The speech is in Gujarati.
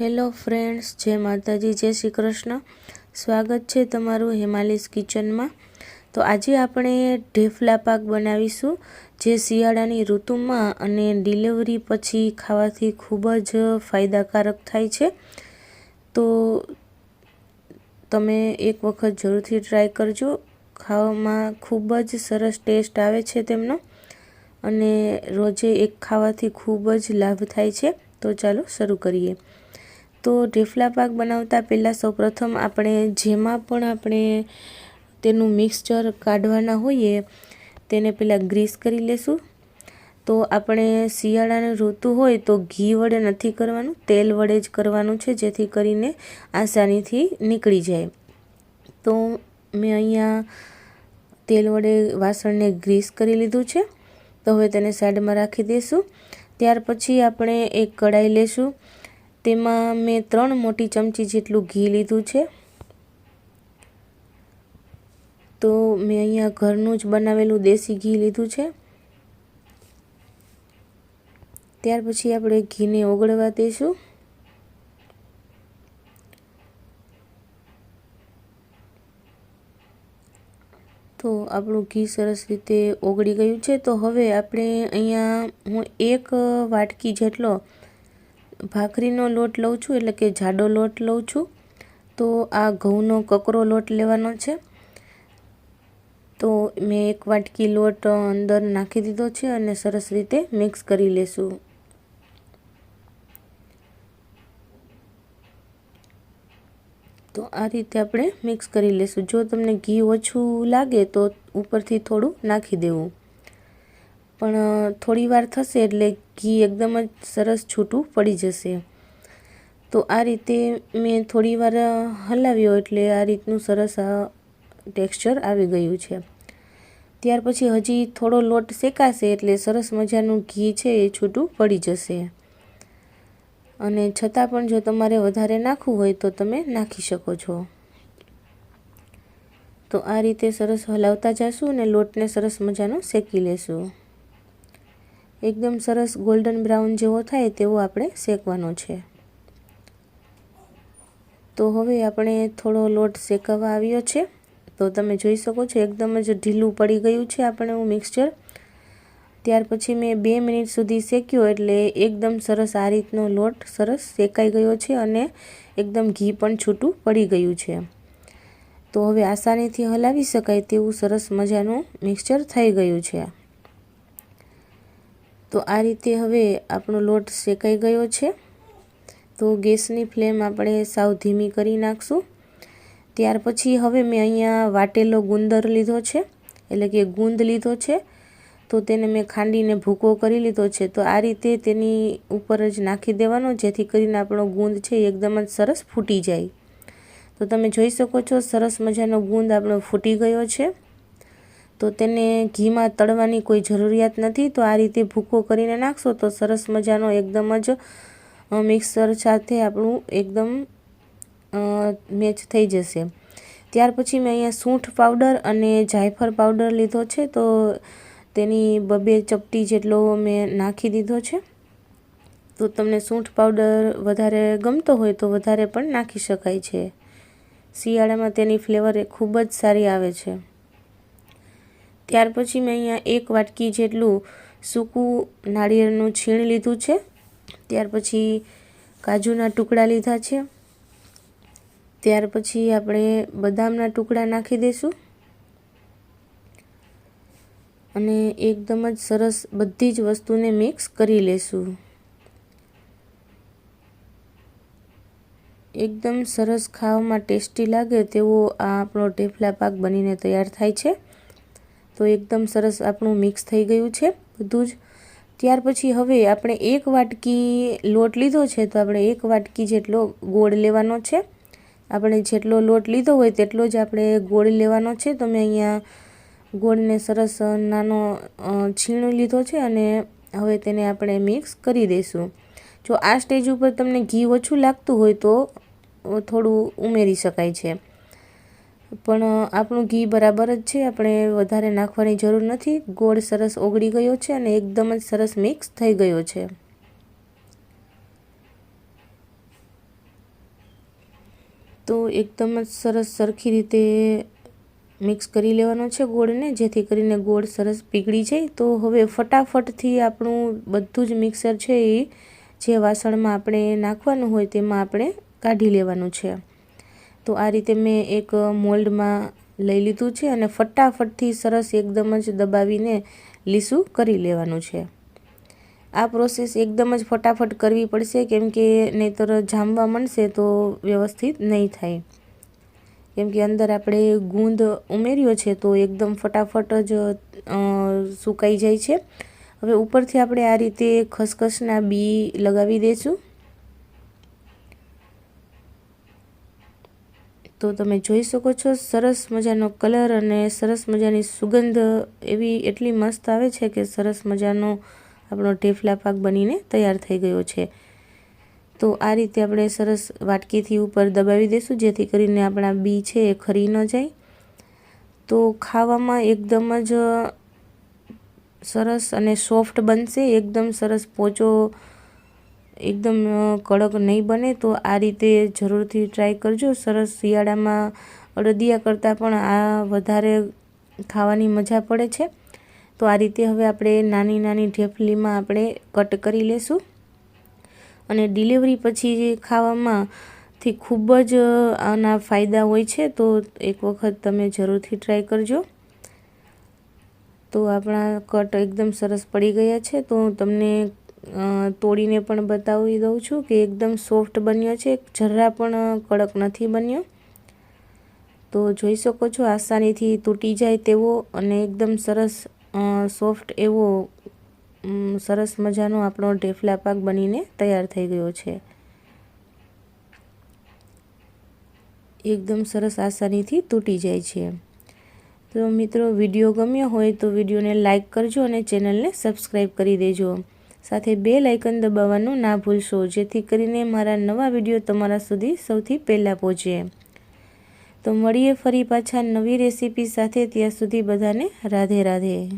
હેલો ફ્રેન્ડ્સ, જય માતાજી, જય શ્રી કૃષ્ણ. સ્વાગત છે તમારું હેમાલીસ કિચનમાં. તો આજે આપણે ઢેફલા પાક બનાવીશું, જે શિયાળાની ઋતુમાં અને ડિલિવરી પછી ખાવાથી ખૂબ જ ફાયદાકારક થાય છે. તો તમે એક વખત જરૂરથી ટ્રાય કરજો, ખાવામાં ખૂબ જ સરસ ટેસ્ટ આવે છે તેમનો અને રોજે એક ખાવાથી ખૂબ જ લાભ થાય છે. તો ચાલો શરૂ કરીએ. તો ઢેફલા પાક બનાવતા પહેલાં સૌપ્રથમ આપણે જેમાં પણ આપણે તેનું મિક્સચર કાઢવાના હોઈએ, તેને પહેલાં ગ્રીસ કરી લેશું. તો આપણે શિયાળાની ઋતુ હોય તો ઘી વડે નથી કરવાનું, તેલ વડે જ કરવાનું છે, જેથી કરીને આસાનીથી નીકળી જાય. તો મેં અહીંયા તેલ વડે વાસણને ગ્રીસ કરી લીધું છે. તો હવે તેને સાઈડમાં રાખી દઈશું ત્યાર પછી આપણે એક કઢાઈ લેશું. તેમાં મેં ત્રણ મોટી ચમચી જેટલું ઘી લીધું છે. તો મેં અહીંયા ઘરનું જ બનાવેલું દેશી ઘી લીધું છે. ત્યાર પછી આપણે ઘીને ઓગળવા દઈશું તો આપણું ઘી સરસ રીતે ઓગળી ગયું છે. તો હવે આપણે અહીંયા હું એક વાટકી જેટલો ભાખરીનો લોટ લઉં છું, એટલે કે જાડો લોટ લઉં છું. તો આ ઘઉંનો કકરો લોટ લેવાનો છે. તો મેં એક વાટકી લોટ અંદર નાખી દીધો છે અને સરસ રીતે મિક્સ કરી લેશું. તો આ રીતે આપણે મિક્સ કરી લેશું. જો તમને ઘી ઓછું લાગે તો ઉપરથી થોડું નાખી દેવું. પણ થોડી વાર થશે એટલે ઘી એકદમ જ સરસ છૂટું પડી જશે. તો આ રીતે મેં થોડી વાર હલાવ્યો એટલે આ રીતનું સરસ ટેક્સચર આવી ગયું છે. ત્યાર પછી હજી થોડો લોટ શેકાશે એટલે સરસ મજાનું ઘી છે એ છૂટું પડી જશે. અને છતાં પણ જો તમારે વધારે નાખવું હોય તો તમે નાખી શકો છો. તો આ રીતે સરસ હલાવતા જશું અને લોટને સરસ મજાનો શેકી લેશું. એકદમ સરસ ગોલ્ડન બ્રાઉન જેવો થાય તેવો આપણે શેકવાનો છે. તો હવે આપણે થોડો લોટ શેકવા આવ્યો છે. તો તમે જોઈ શકો છો એકદમ જ ઢીલું પડી ગયું છે આપણે મિક્સચર ત્યાર પછી મેં બે મિનિટ સુધી શેક્યો એટલે એકદમ સરસ આ રીતનો લોટ સરસ શેકાઈ ગયો છે અને એકદમ ઘી પણ છૂટું પડી ગયું છે. તો હવે આસાનીથી હલાવી શકાય તેવું સરસ મજાનું મિક્સચર થઈ ગયું છે. તો આ રીતે હવે આપણો લોટ શેકાઈ ગયો છે. તો ગેસની ફ્લેમ આપણે સાવ ધીમી કરી નાખશું. ત્યાર પછી હવે મેં અહીંયા વાટેલો ગુંદર લીધો છે, એટલે કે ગુંદ લીધો છે. તો તેને મેં ખાંડીને ભૂકો કરી લીધો છે. તો આ રીતે તેની ઉપર જ નાખી દેવાનો, જેથી કરીને આપણો ગુંદ છે એકદમ જ સરસ ફૂટી જાય. તો તમે જોઈ શકો છો સરસ મજાનો ગુંદ આપણો ફૂટી ગયો છે. તો તેને ઘીમાં તળવાની કોઈ જરૂરિયાત નથી. તો આ રીતે ભૂકો કરીને નાખશો તો સરસ મજાનો એકદમ જ મિક્સર સાથે આપણું એકદમ મેચ થઈ જશે. ત્યાર પછી મેં અહીંયા સૂંઠ પાવડર અને જાયફળ પાવડર લીધો છે. તો તેની બબે ચપટી જેટલો મેં નાખી દીધો છે. તો તમને સૂંઠ પાવડર વધારે ગમતો હોય તો વધારે પણ નાખી શકાય છે. શિયાળામાં તેની ફ્લેવર એ ખૂબ જ સારી આવે છે. ત્યાર પછી મેં અહીંયા એક વાટકી જેટલું સૂકું નાળિયેરનું છીણ લીધું છે. ત્યાર પછી કાજુના ટુકડા લીધા છે. ત્યાર પછી આપણે બદામના ટુકડા નાખી દઈશું. અને એકદમ જ સરસ બધી જ વસ્તુને મિક્સ કરી લેશું. એકદમ સરસ ખાવામાં ટેસ્ટી લાગે તેવો આ આપણો ઢેફલા પાક બનીને તૈયાર થાય છે. તો એકદમ સરસ આપણું મિક્સ થઈ ગયું છે બધું જ. ત્યાર પછી હવે આપણે એક વાટકી લોટ લીધો છે તો આપણે એક વાટકી જેટલો ગોળ લેવાનો છે. આપણે જેટલો લોટ લીધો હોય તેટલો જ આપણે ગોળ લેવાનો છે. તો મેં અહીંયા ગોળને સરસ નાનો છીણ લીધો છે અને હવે તેને આપણે મિક્સ કરી દઈશું. જો આ સ્ટેજ ઉપર તમને ઘી ઓછું લાગતું હોય તો થોડું ઉમેરી શકાય છે. પણ આપણું ઘી બરાબર જ છે. આપણે વધારે નાખવાની જરૂર નથી. ગોળ સરસ ઓગળી ગયો છે અને એકદમ જ સરસ મિક્સ થઈ ગયો છે. તો એકદમ જ સરસ સરખી રીતે મિક્સ કરી લેવાનો છે ગોળને, જેથી કરીને ગોળ સરસ પીગળી જાય. તો હવે ફટાફટથી આપણું બધું જ મિક્સર છે એ, જે વાસણમાં આપણે નાખવાનું હોય તેમાં આપણે કાઢી લેવાનું છે. તો આ રીતે મેં એક મોલ્ડમાં લઈ લીધું છે અને ફટાફટથી સરસ એકદમ જ દબાવીને લીસું કરી લેવાનું છે. આ પ્રોસેસ એકદમ જ ફટાફટ કરવી પડશે કેમ કે નહીંતર જામવા મળશે તો વ્યવસ્થિત નહીં થાય. કેમ કે અંદર આપણે ગુંદ ઉમેર્યો છે તો એકદમ ફટાફટ જ સુકાઈ જાય છે. હવે ઉપરથી આપણે આ રીતે ખસખસના બી લગાવી દઈશું તો તમે જોઈ શકો છો, સરસ મજાનો કલર અને સરસ મજાની સુગંધ એવી એટલી મસ્ત આવે છે કે સરસ મજાનો આપણો ઢેફલા પાક બનીને તૈયાર થઈ ગયો છે. તો આ રીતે આપણે સરસ વાટકીથી ઉપર દબાવી દઈશું જેથી કરીને આપણા બી છે એ ખરી ન જાય. તો ખાવામાં એકદમ જ સરસ અને સોફ્ટ બનશે, એકદમ સરસ પોચો એકદમ કડક નહીં બને તો આ રીતે જરૂરથી ટ્રાય કરજો. સરસ શિયાળામાં અડદિયા કરતાં પણ આ વધારે ખાવાની મજા પડે છે. તો આ રીતે હવે આપણે નાની નાની ઢેફલીમાં આપણે કટ કરી લેશું. અને ડિલિવરી પછી ખાવામાં થી ખૂબ જ આના ફાયદા હોય છે, તો એક વખત તમે જરૂરથી ટ્રાય કરજો. તો આપણા કટ એકદમ સરસ પડી ગયા છે. તો તમને તોડીને પણ બતાવી દઉં છું કે એકદમ સોફ્ટ બન્યો છે. જરા પણ કડક નથી બન્યો. તો જોઈ શકો છો, આસાનીથી તૂટી જાય તેવો અને એકદમ સરસ સોફ્ટ એવો સરસ મજાનો આપણો ઢેફલા પાક બનીને તૈયાર થઈ ગયો છે. એકદમ સરસ આસાનીથી તૂટી જાય છે. તો મિત્રો, વીડિયો ગમ્યો હોય તો વિડીયોને લાઇક કરજો અને ચેનલને સબસ્ક્રાઈબ કરી દેજો. સાથે બે લાઇકન દબાવવાનું ના ભૂલશો. જેથી કરીને મારા નવા વીડિયો તમારા સુધી સૌથી પહેલાં પહોંચે. તો મળીએ ફરી પાછા નવી રેસીપી સાથે. ત્યાં સુધી બધાને રાધે રાધે.